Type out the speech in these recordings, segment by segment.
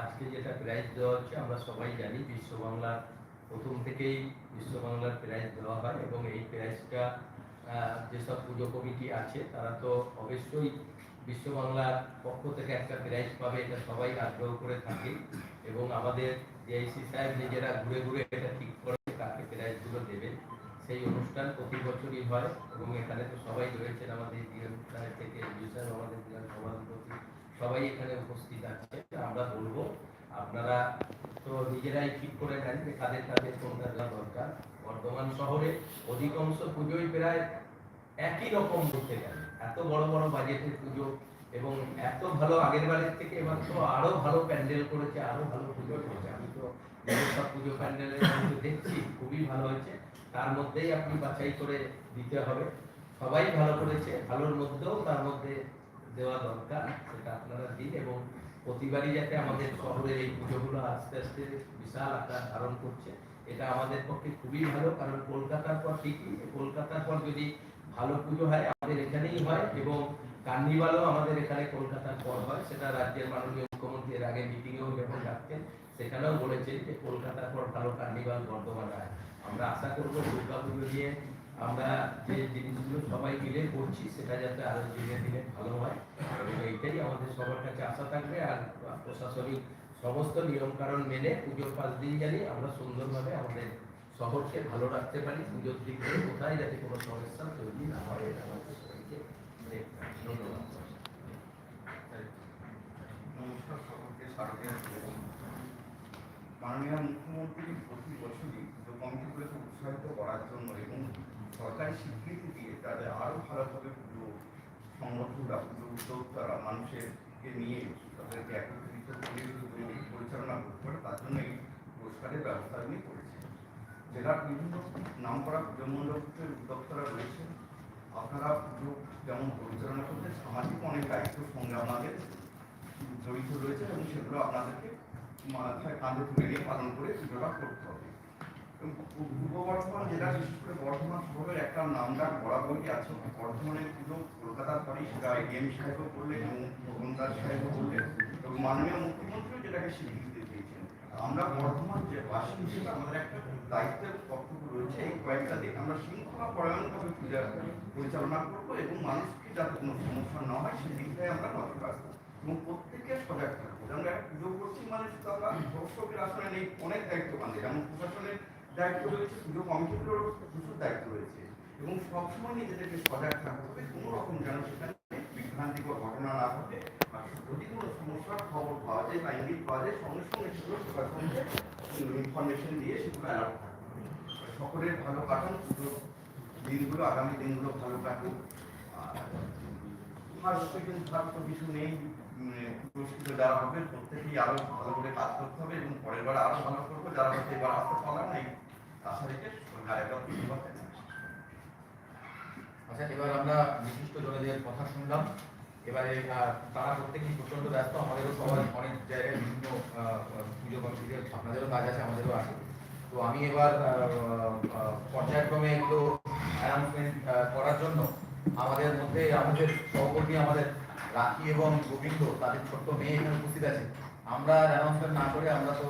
আজকে যেটা প্রাইজ দেওয়া হচ্ছে, আমরা সবাই জানি বিশ্ব বাংলা প্রথম থেকেই বিশ্ব বাংলার প্রাইজ দেওয়া হয় এবং এই প্রাইজটা যেসব পুজো কমিটি আছে, তারা তো অবশ্যই বিশ্ব বাংলার পক্ষ থেকে একটা প্রাইজ পাবে, এটা সবাই আগ্রহ করে থাকে এবং আমাদের ডিআইসি সাহেব নিজেরা ঘুরে ঘুরে এটা ঠিক করে কাকে প্রাইজগুলো দেবেন সেই অনুষ্ঠান প্রতি বছরই হয় এবং এখানে তো সবাই রয়েছেন আমাদের থেকে আমাদের বিধান সভাপতি সবাই এখানে উপস্থিত আছে আমরা বলব, আপনারা তো নিজেরাই ঠিক করে নেন যে কাদের কাদের কোনটা দেওয়া দরকার। বর্ধমান শহরে অধিকাংশ পুজোই প্রায় একই রকম করতে গেলে এত বড় বড় বাজেটের পুজো এবং এত ভালো আগের বারের থেকে এবার তো আরও ভালো প্যান্ডেল করেছে, আরও ভালো পুজো করেছে। আমি তো সব পুজো প্যান্ডেলের মধ্যে দেখছি, খুবই ভালো হয়েছে। তার মধ্যেই আপনি বাছাই করে দিতে হবে। সবাই ভালো করেছে, ভালোর মধ্যেও তার মধ্যে দেওয়া দরকার, সেটা আপনারা দিন এবং প্রতিবারই যাতে আমাদের শহরের এই পুজোগুলো আস্তে আস্তে বিশাল আকার ধারণ করছে, এটা আমাদের পক্ষে খুবই ভালো, কারণ কলকাতার পর ঠিকই, কলকাতার পর যদি ভালো পুজো হয়, আমাদের এখানেই হয় এবং কার্নিভালও আমাদের এখানে কলকাতার পর হয়, সেটা রাজ্যের মাননীয় মুখ্যমন্ত্রী এর আগে মিটিংয়েও যখন ডাকতেন, সেখানেও বলেছেন যে কলকাতার পর ভালো কার্নিভাল বর্ধমান হয়। আমরা আশা করব দুর্গা পুজো নিয়ে আমরা যে জিনিসগুলো সবাই মিলে করছি, সেটা যাতে আরও দিনে দিনে ভালো হয়। এইটাই আমাদের সবার কাছে আশা থাকবে, আর প্রশাসনিক সমস্ত নিয়ম কারণ মেনে পুজোর পাঁচ দিন জানি আমরা সুন্দরভাবে আমাদের শহরকে ভালো রাখতে পারি। পুজোর দিক থেকে কোথায় যাতে কোনো সমস্যা তৈরি না হয়, এটা আমাদের সবাইকে দেখতে ধন্যবাদ। মাননীয় মুখ্যমন্ত্রী প্রতি বছরই পুজো কমিটিগুলোকে উৎসাহিত করার জন্য এবং সরকারি স্বীকৃতি দিয়ে তাদের আরও ভালোভাবে পুজো সংগঠনরা পুজো উদ্যোক্তারা মানুষেরকে নিয়ে তাদেরকে একত্রিত করে, পরিচালনা করতে পারে, তার জন্য এই পুরস্কারের ব্যবস্থা উনি করেছেন। জেলার বিভিন্ন নামকরা পুজো মণ্ডপের উদ্যোক্তারা রয়েছে। আপনারা পুজো যেমন পরিচালনা করতে সামাজিক অনেক দায়িত্ব সঙ্গে আমাদের জড়িত রয়েছে এবং সেগুলো আপনাদেরকে মাথায় কাঁধে তুলে নিয়ে পালন করে পুজোটা করতে হবে। পূর্ব বর্ধমান জেলা বিশেষ করে বর্ধমান শহরের একটা নামডাক বরাবরই আছে। বর্ধমানের পুজো কলকাতার পরেই সেটা এম সাহেবও করলেন এবং ভবনদাস সাহেবও করলেন। এবং মাননীয় মুখ্যমন্ত্রীও যেটাকে স্বীকৃতি দিয়েছেন। আমরা বর্ধমান যে বাসী হিসেবে আমাদের একটা দায়িত্বের কর্তব্য রয়েছে, এই কয়েকটা দিন আমরা শৃঙ্খলা পরায়ণভাবে পূজা পরিচালনা করব এবং মানুষকে যাতে কোনো সমস্যা না হয়, সেই দিকটাই আমরা নজর রাখব এবং প্রত্যেকে সজাগ থাকব। একটা পুজো করছি মানে শুধু আমরা দর্শকের আসলে নেই, অনেক দায়িত্ব বাঁধে যেমন প্রশাসনের দায়িত্ব রয়েছে পুজো কমিটিগুলোর প্রচুর দায়িত্ব রয়েছে। এবং সবসময় নিজেদেরকে সজাগ থাকতে হবে, কোনো রকম যেন সেখানে বিভ্রান্তিকর ঘটনা না ঘটে আর যদি কোনো সমস্যার খবর পাওয়া যায় বা ইঙ্গিত পাওয়া যায়, সঙ্গে সঙ্গে সেগুলো প্রশাসনকে ইনফরমেশন দিয়ে সেগুলো অ্যালার্ট থাকতে হবে। সকলের ভালো কাটুন পুজো দিনগুলো, আগামী দিনগুলো ভালো কাটুক। আর ফার্স্ট সেকেন্ড থার্ড তো কিছু নেই পুরস্কৃত হবে, প্রত্যেকেই আরও ভালো করে কাজ করতে হবে এবং পরের বার আরও ভালো করব, যারা হয়তো এবার আসতে পারলাম না আচ্ছা এবার আমরা বিশিষ্ট জনেদের কথা শুনলাম। এবারে তারা প্রত্যেকেই প্রচণ্ড ব্যস্ত, আমাদেরও সবাই অনেক জায়গায় বিভিন্ন পুজো কমিটিতে আপনাদেরও কাজ আছে, আমাদেরও আছে। তো আমি এবার পর্যায়ক্রমে এগুলো অ্যানাউন্সমেন্ট করার জন্য আমাদের মধ্যে আমাদের সহকর্মী আমাদের রাখি এবং গোবিন্দ, তাদের ছোট্ট মেয়ে এখানে উপস্থিত আছে। আমরা অ্যানাউন্সমেন্ট না করে আমরা তো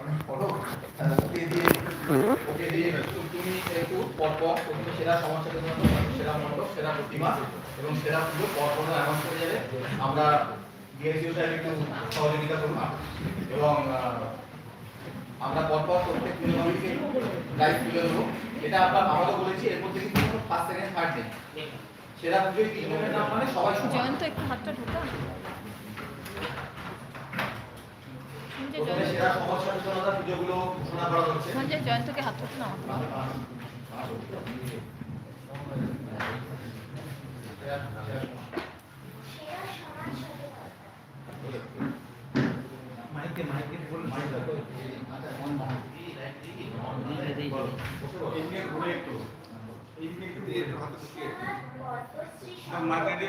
অনেক ফটো দিয়ে, ওকে দিয়ে তুমি একটু পরপর প্রথমে সেরা সমস্যা সেরা মণ্ডপ, সেরা প্রতিমা এবং সেরা পুজো পরপর অ্যানাউন্স করে যাবে। আমরা ডিএসইউ সাহেব একটু সহযোগিতা করুন এবং আমরা পরপর প্রত্যেক পুজো লাইভ তুলে দেবো এটা আমরা আমাদের বলেছি এর মধ্যে কিন্তু কোনো ফার্স্ট সেকেন্ড থার্ড নেই সেরা পুজোয় তিনজনের নাম মানে সবাই জয়ন্ত, একটু হাতটা ঢুকা সঞ্জয় প্রথমে জয়ন্ত সেরা সমাজ সচেতনতা পুজোগুলো ঘোষণা করা হচ্ছে সঞ্জয় জয়ন্তকে হাত না মাইকে মাইকে বল এদিকে ঘুরে একটু এদিকে একটু হাতে ঢুকিয়ে মার্কেটে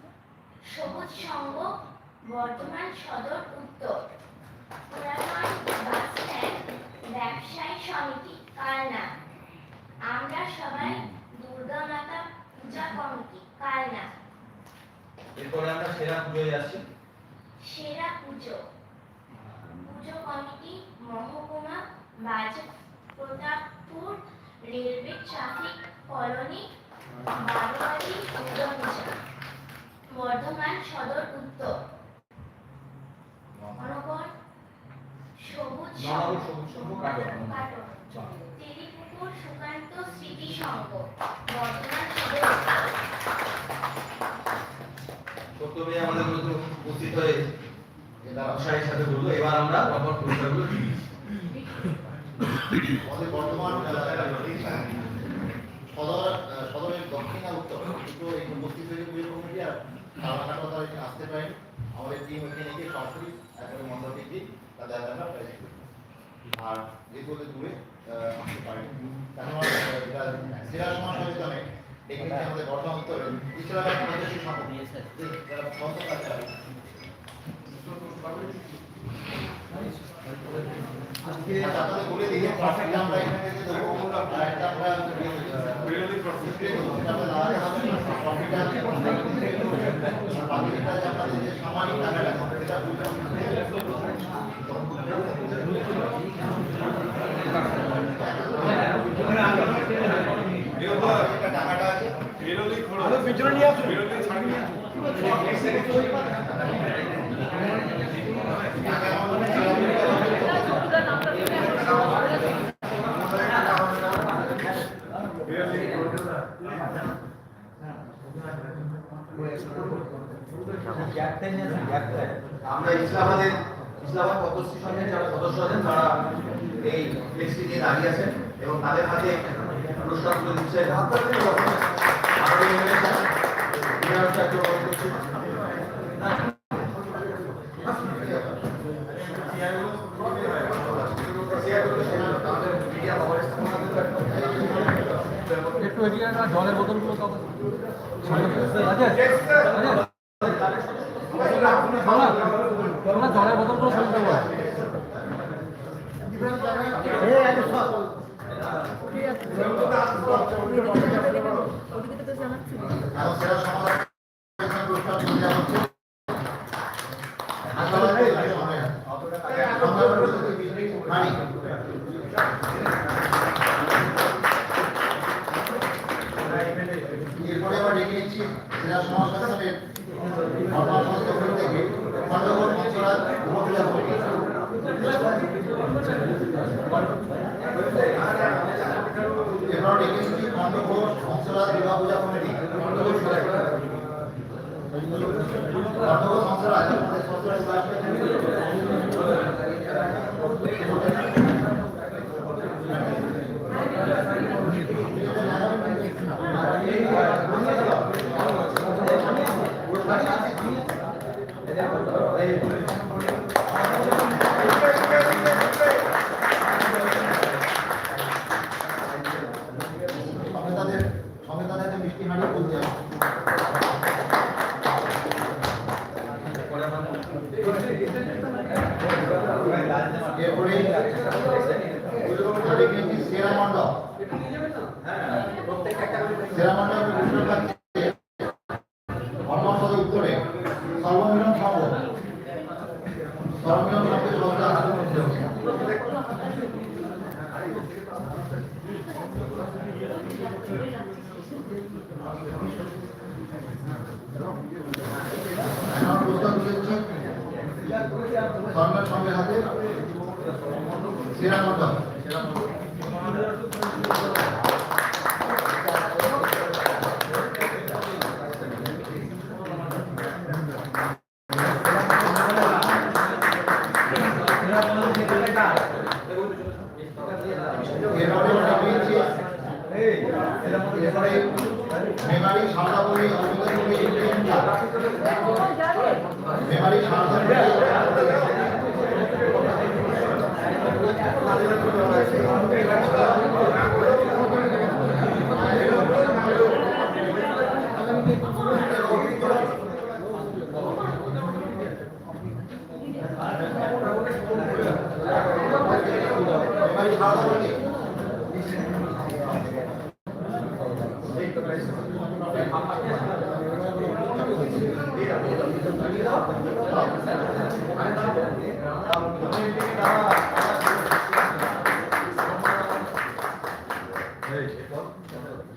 সবুজ সংঘ বর্ধমান সদর উত্তর। পুরাতন বাস স্ট্যান্ড ব্যবসায়ী সমিতি কালনা আমরা সবাই দুর্গা মাতা পূজা কমিটি কালনা এরপরে আমরা সেরা পুজোয় আসছি সেরা পুজো। পুজো কমিটি মহকুমা বাজ প্রতাপপুর রেলওয়ে ট্রাফিক কলোনি সদর উত্তর অনগর সবুজ নগর সবুজ সংঘ কাটোয়া। কাটোয়া। তেলিপুকুর সুকান্ত স্মৃতি সংঘ বর্ধমান সদর প্রথমে আমাদের উপস্থিত হয়ে সাথে বলব এবার আমরা পুরস্কারগুলো দিয়ে দিচ্ছি। আমাদের বর্তমান আহ, সদর আহ, সদরের দক্ষিণ আর উত্তর দুটো এই উপস্থিত হয়েছে পুজো কমিটি আর কালাঘাট কথা আসতে পারেন আমাদের টিম এখানে গিয়ে সরাসরি একেবারে মন্ডপে গিয়ে তাদের হাতে আমরা প্রাইজ করি আর যেহেতু ওদের দূরে আহ, আসতে পারেন এখন আমার, আহ, যেটা সেরা সমাজ সচেতনে এখানে আমাদের বর্তমান উত্তরে ইসলাম সদস্য সংঘ যারা বন্ধ কাজ করে আচ্ছা, আপনাদের বলে দিই, ট্রাফিকটা আমরা এখানে থেকে দেবো। আর একটা আমরা, আহ, display দেবো, সেটা আমরা লাগাতে হবে। ট্রাফিকটা আমরা display দেবো। আর বাকিটা যে আপনাদের যে সামাজিক টাকাটা, সেটা বুঝে এটা টাকাটা আছে টাকা আমাদের আমরা ইসলামাবাদের ইসলামাবাদ পদ্মশ্রী সংঘের যারা সদস্য আছেন, তারা এই ফ্লেক্সটি নিয়ে দাঁড়িয়ে আছেন এবং তাদের হাতে একটু এগিয়ে জলের বোতলগুলো তো আছে আছে শোনা, শোনা, জলের বোতলগুলো সরিয়ে দেবো এখন সেটা সমাধান পুরস্কার দিয়ে দেওয়া হচ্ছে। আসলে হবে না। আমরা হাঁড়ি। এরপরে আবার ডেকে নিচ্ছি জেলা সমাজ সচেতনের বর্তমান সংস্থা থেকে মঞ্চরাজ দুর্গা পূজা কমিটি খণ্ডঘোষ মঞ্চরাজ আমাদের সচেতন সমেতাদের করে সর্বমিলন সম্ভব সর্বমিলন শব্দের শব্দ মধ্যে সঙ্গে হাতে সেরা সেরা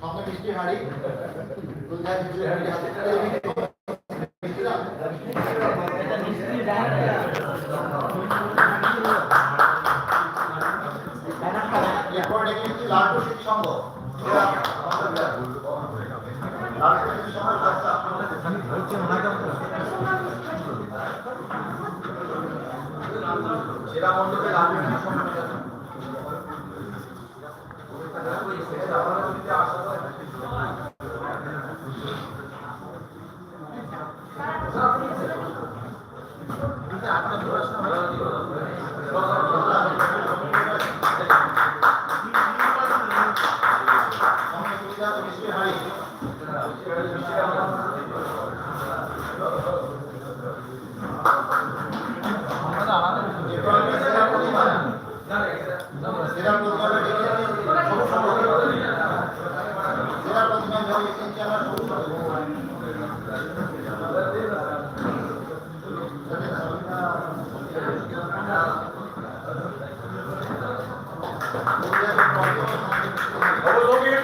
আপনাকে মিষ্টি হাড়ি জেলা মণ্ডলে রাজনৈতিক সম্মেলন Thank you. Vamos, Domingo.